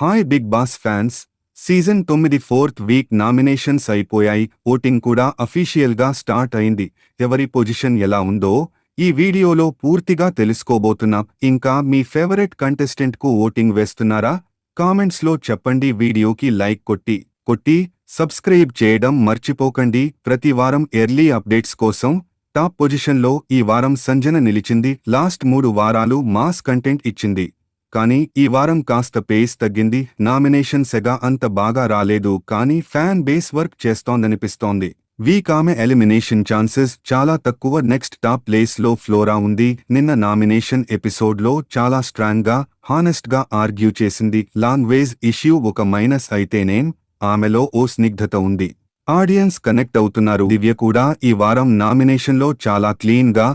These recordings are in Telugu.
Hi Bigg Boss fans season తొమ్మిది ఫోర్త్ వీక్ నామినేషన్స్ అయిపోయాయి. ఓటింగ్ కూడా అఫీషియల్గా స్టార్ట్ అయింది. ఎవరి పొజిషన్ ఎలా ఉందో ఈ వీడియోలో పూర్తిగా తెలుసుకోబోతున్నాం ఇంకా మీ ఫేవరెట్ కంటెస్టెంట్కు ఓటింగ్ వేస్తున్నారా? కామెంట్స్లో చెప్పండి. వీడియోకి లైక్ కొట్టి కొట్టి సబ్స్క్రైబ్ చేయడం మర్చిపోకండి. ప్రతి వారం ఎర్లీ అప్డేట్స్ కోసం టాప్ పొజిషన్లో ఈ వారం సంజన నిలిచింది. లాస్ట్ మూడు వారాలు మాస్ కంటెంట్ ఇచ్చింది. కానీ ఈ వారం కాస్త పేస్ తగ్గింది. నామినేషన్ సెగా అంత బాగా రాలేదు కానీ ఫ్యాన్ బేస్ వర్క్ చేస్తోందనిపిస్తోంది. వీక్ ఆమె ఎలిమినేషన్ ఛాన్సెస్ చాలా తక్కువ. నెక్స్ట్ టాప్ ప్లేస్లో ఫ్లోరా ఉంది. నిన్న నామినేషన్ ఎపిసోడ్లో చాలా స్ట్రాంగ్గా హానెస్ట్గా ఆర్గ్యూ చేసింది. లాంగ్వేజ్ ఇష్యూ ఒక మైనస్ అయితేనేం ఆమెలో ఓ స్నిగ్ధత ఉంది. ఆడియన్స్ కనెక్ట్ అవుతున్నారు. దివ్య కూడా ఈ వారం నామినేషన్లో చాలా క్లీన్గా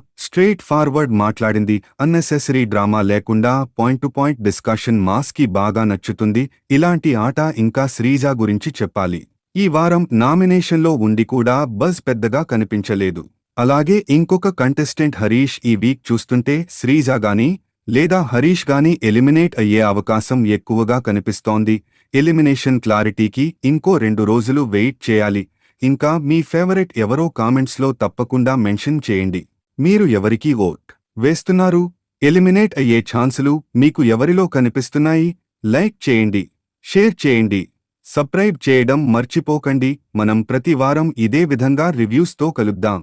ఫార్వర్డ్ మాట్లాడింది. అన్నెసెసరీ డ్రామా లేకుండా పాయింట్ టు పాయింట్ డిస్కషన్ మాస్కి బాగా నచ్చుతుంది. ఇలాంటి ఆట ఇంకా శ్రీజా గురించి చెప్పాలి. ఈ వారం నామినేషన్లో ఉండి కూడా బజ్ పెద్దగా కనిపించలేదు. అలాగే ఇంకొక కంటెస్టెంట్ హరీష్ ఈ వీక్ చూస్తుంటే శ్రీజ గాని లేదా హరీష్ గాని ఎలిమినేట్ అయ్యే అవకాశం ఎక్కువగా కనిపిస్తోంది. ఎలిమినేషన్ క్లారిటీకి ఇంకో రెండు రోజులు వెయిట్ చేయాలి. ఇంకా మీ ఫేవరెట్ ఎవరో కామెంట్స్లో తప్పకుండా మెన్షన్ చేయండి. మీరు ఎవరికి ఓట్ వేస్తున్నారు? ఎలిమినేట్ అయ్యే ఛాన్సులు మీకు ఎవరిలో కనిపిస్తున్నాయి? లైక్ చేయండి. షేర్ చేయండి. సబ్స్క్రైబ్ చేయడం మర్చిపోకండి. మనం ప్రతి వారం ఇదే విధంగా రివ్యూస్తో కలుద్దాం.